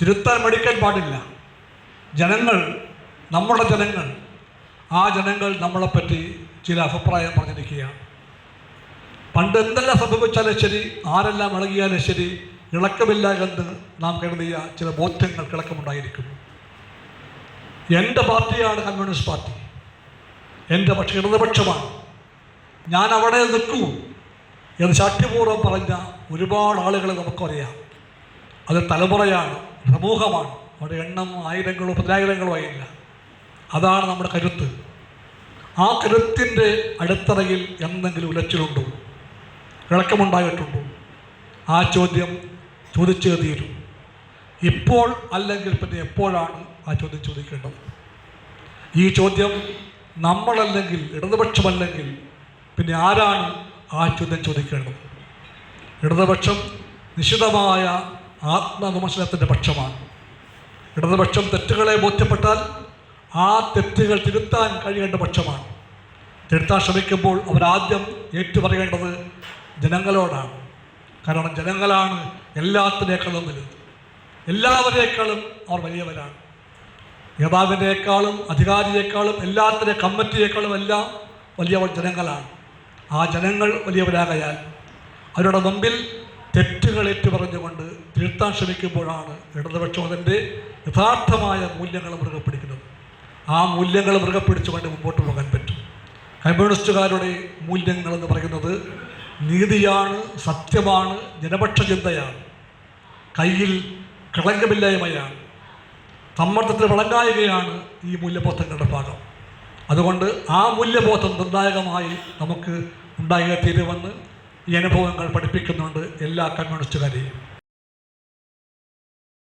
തിരുത്താൻ മടിക്കാൻ പാടില്ല. ജനങ്ങൾ നമ്മുടെ ജനങ്ങൾ ആ ജനങ്ങൾ നമ്മളെപ്പറ്റി ചില അഭിപ്രായം പറഞ്ഞിരിക്കുകയാണ്. പണ്ട് എന്തെല്ലാം സംഭവിച്ചാലും ശരി ആരെല്ലാം ഇളകിയാലും ശരി ഇളക്കമില്ല എന്ന് നാം കരുതിയ ചില ബോധ്യങ്ങൾക്ക് ഇളക്കമുണ്ടായിരിക്കുന്നു എന്റെ പാർട്ടിയാണ് കമ്മ്യൂണിസ്റ്റ് പാർട്ടി. എന്റെ പക്ഷേ ഇടതുപക്ഷമാണ്. ഞാൻ അവിടെ നിൽക്കൂ എന്ന് ശാഠ്യപൂർവം പറഞ്ഞ ഒരുപാട് ആളുകളെ നമുക്കറിയാം. അത് തലമുറയാണ്. സമൂഹമാണ് നമ്മുടെ എണ്ണം ആയിരങ്ങളോ പതിനായിരങ്ങളോ ആയില്ല. അതാണ് നമ്മുടെ കരുത്ത്. ആ കരുത്തിന്റെ അടിത്തറയിൽ എന്തെങ്കിലും ഉലച്ചിലുണ്ടോ? ഇളക്കമുണ്ടായിട്ടുണ്ടോ ആ ചോദ്യം ചോദിച്ചേ തീരും. ഇപ്പോൾ അല്ലെങ്കിൽ പിന്നെ എപ്പോഴാണ് ആ ചോദ്യം ചോദിക്കേണ്ടത്? ഈ ചോദ്യം നമ്മളല്ലെങ്കിൽ ഇടതുപക്ഷമല്ലെങ്കിൽ പിന്നെ ആരാണ് ആ ചോദ്യം ചോദിക്കേണ്ടത്? ഇടതുപക്ഷം നിശിതമായ ആത്മവിമർശനത്തിന്റെ പക്ഷമാണ്. ഇടതുപക്ഷം തെറ്റുകളെ ബോധ്യപ്പെട്ടാൽ ആ തെറ്റുകൾ തിരുത്താൻ കഴിയേണ്ട പക്ഷമാണ്. തിരുത്താൻ ശ്രമിക്കുമ്പോൾ അവരാദ്യം ഏറ്റുപറയേണ്ടത് ജനങ്ങളോടാണ്. കാരണം ജനങ്ങളാണ് എല്ലാത്തിനേക്കാളും വലുത്. എല്ലാവരേക്കാളും അവർ വലിയവരാണ്. നേതാവിനേക്കാളും അധികാരിയേക്കാളും എല്ലാത്തിന്റെ കമ്മിറ്റിയേക്കാളും എല്ലാം വലിയവർ ജനങ്ങളാണ്. ആ ജനങ്ങൾ വലിയവരാകയാൽ അവരുടെ മുമ്പിൽ തെറ്റുകൾ ഏറ്റുപറഞ്ഞുകൊണ്ട് തിരുത്താൻ ശ്രമിക്കുമ്പോഴാണ് ഇടതുപക്ഷം അതിന്റെ യഥാർത്ഥമായ മൂല്യങ്ങൾ മുറുകെ പിടിക്കുന്നത് ആ മൂല്യങ്ങൾ മുറുകെ പിടിച്ചുകൊണ്ട് മുമ്പോട്ട് പോകാൻ പറ്റും. കമ്മ്യൂണിസ്റ്റുകാരുടെ മൂല്യങ്ങൾ എന്ന് പറയുന്നത് നീതിയാണ് സത്യമാണ് ജനപക്ഷ ചിന്തയാണ് കയ്യിൽ കളങ്കമില്ലായ്മയാണ് സമ്മർദ്ദത്തിന് വിളങ്ങായുകയാണ് ഈ മൂല്യബോധങ്ങളുടെ ഭാഗം. അതുകൊണ്ട് ആ മൂല്യബോധം നിർണായകമായി നമുക്ക് ഉണ്ടായ തീരുമെന്ന് ഈ അനുഭവങ്ങൾ പഠിപ്പിക്കുന്നുണ്ട് എല്ലാ കമ്മ്യൂണിസ്റ്റുകാരെയും.